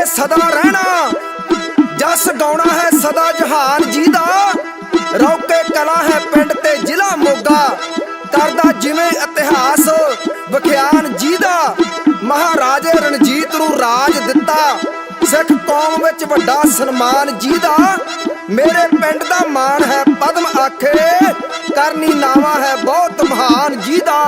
ਹੈ ਸਦਾ ਰਹਿਣਾ। ਜਸ ਗਾਉਣਾ ਹੈ ਸਦਾ ਜਹਾਨ ਜੀ ਦਾ ਰੌਕੇ ਕਲਾ ਹੈ ਪਿੰਡ ਤੇ ਜ਼ਿਲ੍ਹਾ ਮੋਗਾ। ਕਰਦਾ ਜਿਵੇਂ ਇਤਿਹਾਸ ਵਿਖਿਆਨ ਜੀ ਦਾ ਮਹਾਰਾਜੇ ਰਣਜੀਤ ਨੂੰ ਰਾਜ ਦਿੱਤਾ। ਸਿੱਖ ਕੌਮ ਵਿੱਚ ਵੱਡਾ ਸਨਮਾਨ ਜੀ ਦਾ ਮੇਰੇ ਪਿੰਡ ਦਾ ਮਾਣ ਹੈ ਪਦਮ ਆਖੇ। ਕਰਨੀ ਨਾਵਾ ਹੈ ਬਹੁਤ ਮਹਾਨ ਜੀ ਦਾ